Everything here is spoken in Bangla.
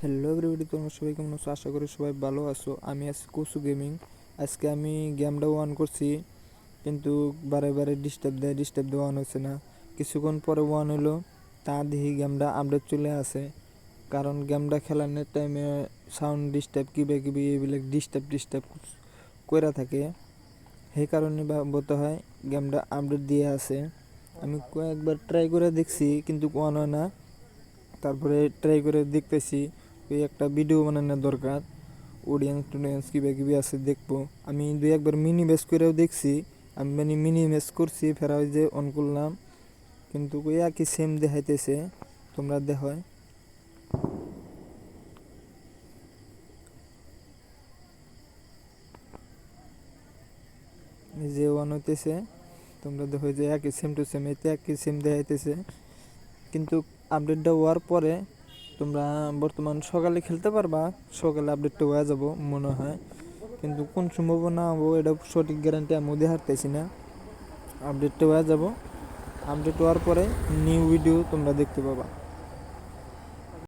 হ্যালো এভরিবডি তোমরা সবাই কেমন আছো? আশা করি সবাই ভালো আছো। আমি আছি কুসু গেমিং আজকে আমি গেমটা অন করছি, কিন্তু বারে বারে ডিস্টার্ব দেয় ডিস্টার্ব দেওয়া অন হচ্ছে না। কিছুক্ষণ পরে ওয়ান হলো, তা দেখি গেমটা আপডেট চলে আসে। কারণ গেমটা খেলানোর টাইমে সাউন্ড ডিস্টার্ব কিবা কিবি এইবিলাক ডিস্টার্ব ডিস্টার্ব কইরা থাকে। সেই কারণে বলতে হয় গেমটা আপডেট দিয়ে আছে আমি কয়েকবার ট্রাই করে দেখছি, কিন্তু অন হয় না। তারপরে ট্রাই করে দেখতেছি। ওই একটা ভিডিও বানানোর দরকার। অডিয়েন্স টুডিয়েন্স কিবা কিবি আছে দেখব। আমি দুই একবার মিনি বেস করেও দেখছি। আমি মানে মিনি বেস করছি, ফেরা ওই যে অন করলাম। কিন্তু ওই একই সেম দেখাইতেছে। তোমরা দেখায় এই যে ওয়ান হইতেছে। তোমরা দেখো যে একই সেম টু সেম এতে একই সেম দেখাইতেছে। কিন্তু আপডেটটা হওয়ার পরে তোমরা বর্তমান সকালে খেলতে পারবা। সকালে আপডেটটা হয়ে যাব, মনে হয়। কিন্তু কোন সম্ভাবনা হব, এটা সঠিক গ্যারান্টি আমি ওদের হারতেছি না। আপডেটটা হয়ে যাব। আপডেট হওয়ার পরে নিউ ভিডিও তোমরা দেখতে পাবা।